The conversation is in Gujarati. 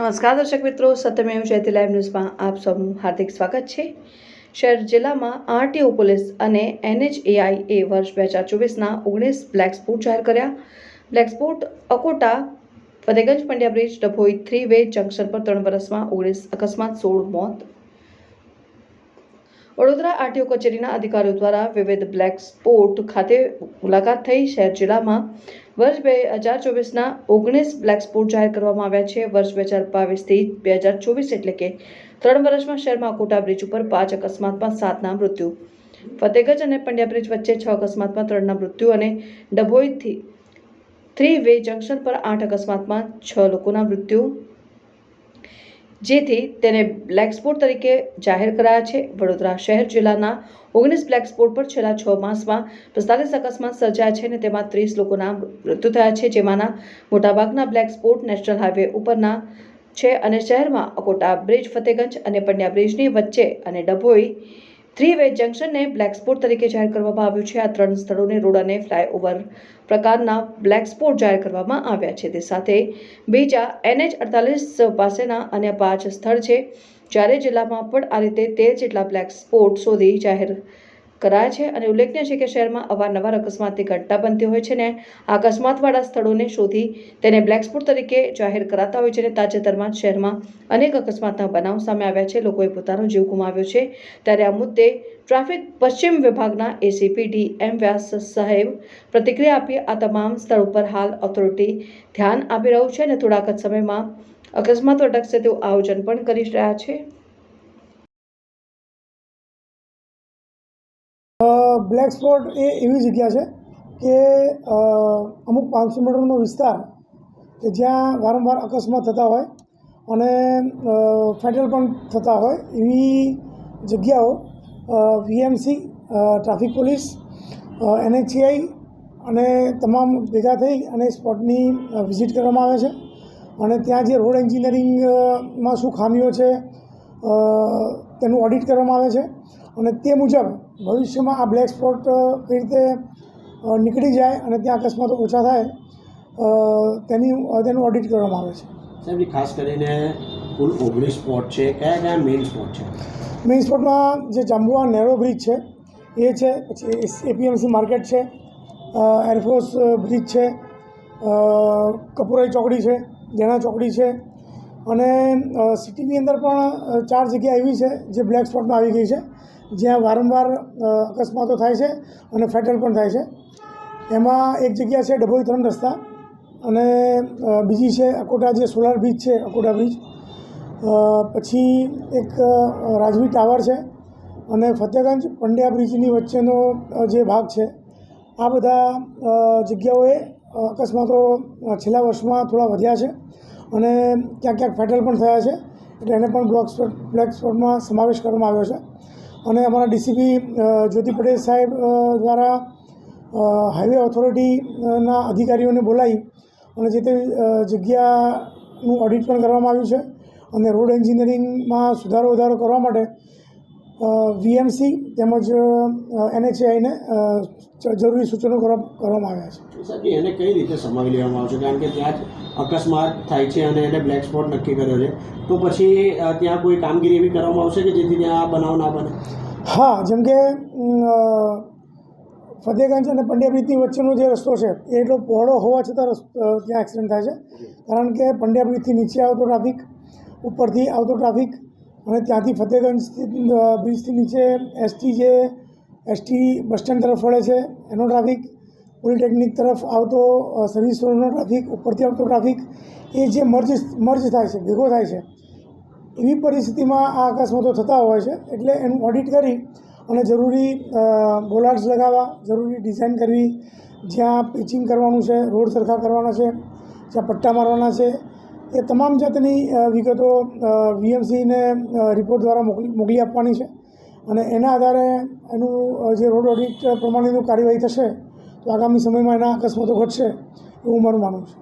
નમસ્કાર દર્શક મિત્રો, સત્યમેવ જયતે લાઈવ ન્યૂઝમાં આપ સૌનું હાર્દિક સ્વાગત છે. શહેર જિલ્લામાં આરટીઓ પોલીસ અને એનએચએઆઈએ વર્ષ બે હજાર ચોવીસના ઓગણીસ બ્લેક સ્પોટ જાહેર કર્યા. Black spot Akota, Fatehganj Pandya bridge, Dabhoi three way junction પર ત્રણ વર્ષમાં ઓગણીસ અકસ્માત, સોળ મોત વડોદરા આરટીઓ કચેરીના અધિકારીઓ દ્વારા વિવિધ બ્લેક સ્પોટ ખાતે મુલાકાત થઈ શહેર જિલ્લામાં વર્ષ બે હજાર ચોવીસના ઓગણીસ બ્લેક સ્પોટ જાહેર કરવામાં આવ્યા છે. વર્ષ બે હજાર બાવીસથી બે હજાર ચોવીસ એટલે કે ત્રણ વર્ષમાં શહેરમાં કોટા બ્રિજ ઉપર પાંચ અકસ્માતમાં સાતના મૃત્યુ. ફતેગંજ અને પંડ્યા બ્રિજ વચ્ચે છ અકસ્માતમાં ત્રણના મૃત્યુ અને ડભોઈથી થ્રી વે જંકશન પર આઠ અકસ્માતમાં છ લોકોના મૃત્યુ. જેથી તેને બ્લેક સ્પોટ તરીકે જાહેર કરાયા છે. વડોદરા શહેર જિલ્લાના ઓગણીસ બ્લેક સ્પોટ પર છેલ્લા છ માસમાં પિસ્તાલીસ અકસ્માત સર્જાયા છે અને તેમાં ત્રીસ લોકોના મૃત્યુ થયા છે. જેમાંના મોટાભાગના બ્લેક સ્પોટ નેશનલ હાઈવે ઉપરના છે અને શહેરમાં અકોટા બ્રિજ, ફતેગંજ અને પંડ્યા બ્રિજની વચ્ચે અને ડભોઈ થ્રી વે જંકશનને બ્લેક સ્પોટ તરીકે જાહેર કરવામાં આવ્યું છે. આ ત્રણ સ્થળોને રોડ અને ફ્લાયઓવર પ્રકારના બ્લેક સ્પોટ જાહેર કરવામાં આવ્યા છે. તે સાથે બીજા એનએચ અડતાલીસ પાસેના અન્ય પાંચ સ્થળ છે. જ્યારે જિલ્લામાં પણ આ રીતે તેર જેટલા બ્લેક સ્પોટ શોધી જાહેર કરાયા છે અને ઉલ્લેખનીય છે કે શહેરમાં અવારનવાર અકસ્માતની ઘટના બનતી હોય છે ને આ અકસ્માતવાળા સ્થળોને શોધી તેને બ્લેક સ્પોટ તરીકે જાહેર કરાતા હોય છે અને તાજેતરમાં શહેરમાં અનેક અકસ્માતના બનાવ સામે આવ્યા છે. લોકોએ પોતાનો જીવ ગુમાવ્યો છે. ત્યારે આ મુદ્દે ટ્રાફિક પશ્ચિમ વિભાગના એસીપી ડી એમ વ્યાસ સાહેબ પ્રતિક્રિયા આપી આ તમામ સ્થળ ઉપર હાલ ઓથોરિટી ધ્યાન આપી રહ્યું છે અને થોડાક જ સમયમાં અકસ્માતો અટકશે તેવું આયોજન પણ કરી રહ્યા છે. બ્લેક સ્પોટ એ એવી જગ્યા છે કે અમુક પાંચસો મીટરનો વિસ્તાર કે જ્યાં વારંવાર અકસ્માત થતા હોય અને ફેટલ પણ થતા હોય એવી જગ્યાઓ વીએમસી ટ્રાફિક પોલીસ એનએચસીઆઈ અને તમામ ભેગા થઈ અને સ્પોટની વિઝિટ કરવામાં આવે છે. અને ત્યાં જે રોડ એન્જિનિયરિંગમાં શું ખામીઓ છે તેનું ઓડિટ કરવામાં આવે છે. અને તે મુજબ ભવિષ્યમાં આ બ્લેક સ્પોટ કઈ રીતે નીકળી જાય અને ત્યાં અકસ્માતો ઓછા થાય તેની તેનું ઓડિટ કરવામાં આવે છે. સાહેબ ખાસ કરીને કુલ ઓગણીસ સ્પોટ છે કયા કયા મેઇન સ્પોટ છે? મેઇન સ્પોટમાં જે જાંબુઆ નેરો બ્રિજ છે એ છે પછી એપીએમસી માર્કેટ છે એરફોર્સ બ્રિજ છે કપુરાઈ ચોકડી છે દેણા ચોકડી છે અને સિટીની અંદર પણ ચાર જગ્યા એવી છે જે બ્લેક સ્પોટમાં આવી ગઈ છે. જ્યાં વારંવાર અકસ્માતો થાય છે અને ફેટલ પણ થાય છે. એમાં એક જગ્યા છે ડભોઈ ત્રણ રસ્તા અને બીજી છે અકોટા જે સોલાર બ્રિજ છે, અકોટા બ્રિજ પછી એક રાજવી ટાવર છે અને ફતેગંજ પંડ્યા બ્રિજની વચ્ચેનો જે ભાગ છે. આ બધા જગ્યાઓએ અકસ્માતો છેલ્લા વર્ષમાં થોડા વધ્યા છે. અને ક્યાંક ક્યાંક ફેટલ પણ થયા છે. એટલે એને પણ બ્લોક સ્પોટ બ્લેક સ્પોટમાં સમાવેશ કરવામાં આવ્યો છે. અને અમારા ડીસીપી જ્યોતિ પટેલ સાહેબ દ્વારા હાઈવે ઓથોરિટીના અધિકારીઓને બોલાવી અને જે તે જગ્યાનું ઓડિટ પણ કરવામાં આવ્યું છે. અને રોડ એન્જિનિયરિંગમાં સુધારો વધારો કરવા માટે વીએમસી તેમજ એનએચએઆઈને જરૂરી સૂચનો કરવા- કરવામાં આવ્યા છે. સાહેબ એને કઈ રીતે સમાવી લેવામાં આવશે? કારણ કે ત્યાં જ અકસ્માત થાય છે અને એને બ્લેક સ્પોટ નક્કી કર્યો છે. તો પછી ત્યાં કોઈ કામગીરી એવી કરવામાં આવશે કે જેથી ત્યાં આ બનાવ ના બને? હા જેમ કે ફતેગંજ અને પંડ્યા બ્રિજની વચ્ચેનો જે રસ્તો છે એ એટલો પહોળો હોવા છતાં રસ્તો ત્યાં એક્સિડન્ટ થાય છે. કારણ કે પંડ્યાબ્રિજથી નીચે આવતો ટ્રાફિક ઉપરથી આવતો ટ્રાફિક અને ત્યાંથી ફતેગંજ બ્રિજથી નીચે એસટી જે, એસટી બસ સ્ટેન્ડ તરફ વળે છે, એનો ટ્રાફિક પોલિટેકનિક તરફ આવતો સર્વિસ રોડનો ટ્રાફિક, ઉપરથી આવતો ટ્રાફિક, એ જે મર્જ મર્જ થાય છે, ભેગો થાય છે, એવી પરિસ્થિતિમાં આ અકસ્માતો થતા હોય છે, એટલે એનું ઓડિટ કરી અને જરૂરી બોલાર્ડ્સ લગાવવા, જરૂરી ડિઝાઇન કરવી, જ્યાં પિચિંગ કરવાનું છે, રોડ સરખા કરવાના છે, જ્યાં પટ્ટા મારવાના છે એ તમામ જાતની વિગતો વીએમસીને રિપોર્ટ દ્વારા મોકલી મોકલી આપવાની છે. અને એના આધારે એનું જે રોડ ઓડિટ પ્રમાણેનું કાર્યવાહી થશે, તો આગામી સમયમાં એના અકસ્માતો ઘટશે, એવું મારું માનવું છે.